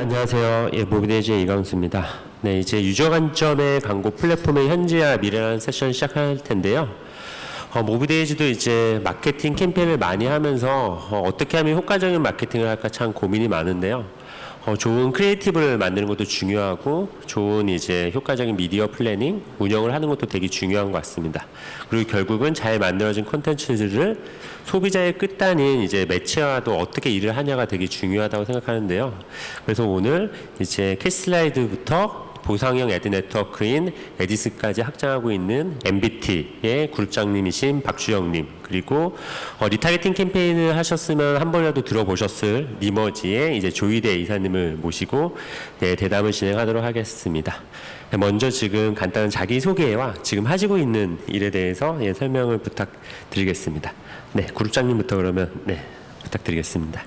안녕하세요. 예, 모비데이지의 이광수입니다. 네, 이제 유저 관점의 광고 플랫폼의 현재와 미래라는 세션 시작할 텐데요. 어, 모비데이지도 이제 마케팅 캠페인을 많이 하면서 어, 어떻게 하면 효과적인 마케팅을 할까 참 고민이 많은데요. 어, 좋은 크리에이티브를 만드는 것도 중요하고 좋은 이제 효과적인 미디어 플래닝, 운영을 하는 것도 되게 중요한 것 같습니다. 그리고 결국은 잘 만들어진 콘텐츠들을 소비자의 끝단인 이제 매체와도 어떻게 일을 하냐가 되게 중요하다고 생각하는데요. 그래서 오늘 이제 캐슬라이드부터 보상형 애드 네트워크인 에디스까지 확장하고 있는 MBT의 그룹장님이신 박주영님 그리고 어, 리타게팅 캠페인을 하셨으면 한 번이라도 들어보셨을 리머지의 이제 조이대 이사님을 모시고 네, 대담을 진행하도록 하겠습니다. 네, 먼저 지금 간단한 자기 소개와 지금 하시고 있는 일에 대해서 예, 설명을 부탁드리겠습니다. 네, 그룹장님부터 그러면 네, 부탁드리겠습니다.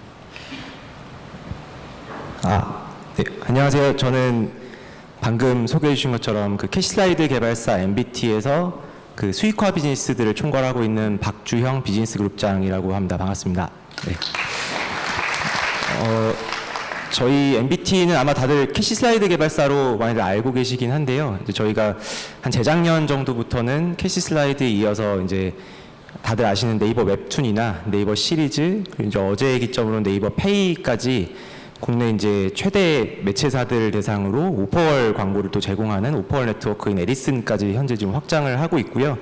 아, 네. 안녕하세요. 저는 방금 소개해 주신 것처럼 그 캐시슬라이드 개발사 MBT에서 그 수익화 비즈니스들을 총괄하고 있는 박주형 비즈니스 그룹장이라고 합니다. 반갑습니다. 네. 어, 저희 MBT는 아마 다들 캐시 슬라이드 개발사로 많이들 알고 계시긴 한데요. 이제 저희가 한 재작년 정도부터는 캐시 슬라이드에 이어서 이제 다들 아시는 네이버 웹툰이나 네이버 시리즈 그리고 이제 어제의 기점으로 네이버 페이까지 국내 이제 최대 매체사들 대상으로 오퍼월 광고를 또 제공하는 오퍼월 네트워크인 에디슨까지 현재 지금 확장을 하고 있고요.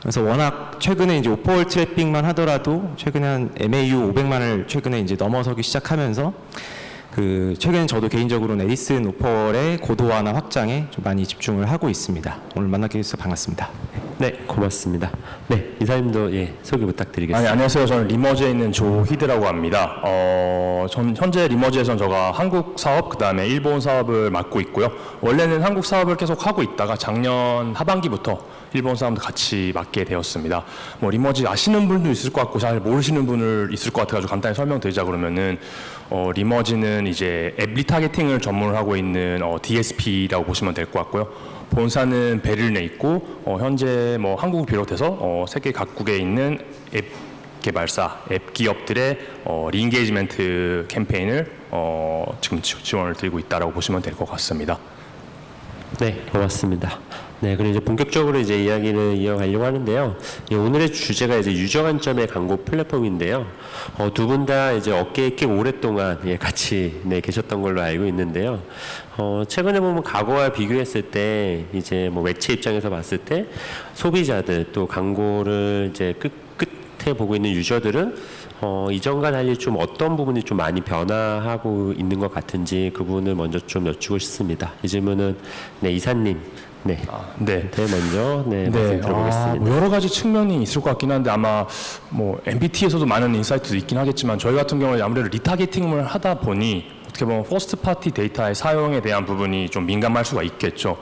그래서 워낙 최근에 이제 오퍼월 트래픽만 하더라도 최근에 한 MAU 500만을 최근에 이제 넘어서기 시작하면서 그 최근에 저도 개인적으로는 에디슨 오퍼월의 고도화나 확장에 좀 많이 집중을 하고 있습니다. 오늘 만나게 돼서 반갑습니다. 네, 고맙습니다. 네, 이사님도 예, 소개 부탁드리겠습니다. 아니, 안녕하세요. 저는 리머지에 있는 조희드라고 합니다. 어, 전 현재 리머지에선 제가 한국 사업 그다음에 일본 사업을 맡고 있고요. 원래는 한국 사업을 계속 하고 있다가 작년 하반기부터 일본 사람도 같이 맡게 되었습니다. 뭐 리머지 아시는 분도 있을 것 같고 잘 모르시는 분을 있을 것 같아가지고 간단히 설명드리자 그러면은 어, 리머지는 이제 앱 리타게팅을 전문을 하고 있는 어, DSP라고 보시면 될 것 같고요. 본사는 베를린에 있고 어, 현재 뭐 한국을 비롯해서 어, 세계 각국에 있는 앱 개발사, 앱 기업들의 어, 리인게이지먼트 캠페인을 어, 지금 지- 지원을 드리고 있다라고 보시면 될 것 같습니다. 네, 고맙습니다. 네, 그럼 이제 본격적으로 이제 이야기를 이어가려고 하는데요. 예, 오늘의 주제가 이제 유저 관점의 광고 플랫폼인데요. 어, 두 분 다 이제 업계에 꽤 오랫동안 예, 같이 네, 계셨던 걸로 알고 있는데요. 어, 최근에 보면 과거와 비교했을 때 이제 뭐 매체 입장에서 봤을 때 소비자들 또 광고를 이제 끝 끝에 보고 있는 유저들은 어, 이전과 달리 좀 어떤 부분이 좀 많이 변화하고 있는 것 같은지 그 부분을 먼저 좀 여쭈고 싶습니다. 이 질문은 네 이사님 네. 네. 네 먼저 네, 네, 아, 들어보겠습니다. 뭐 여러 가지 측면이 있을 것 같긴 한데 아마 뭐 MBT에서도 많은 인사이트도 있긴 하겠지만 저희 같은 경우에 아무래도 리타게팅을 하다 보니 어떻게 보면 퍼스트 파티 데이터의 사용에 대한 부분이 좀 민감할 수가 있겠죠.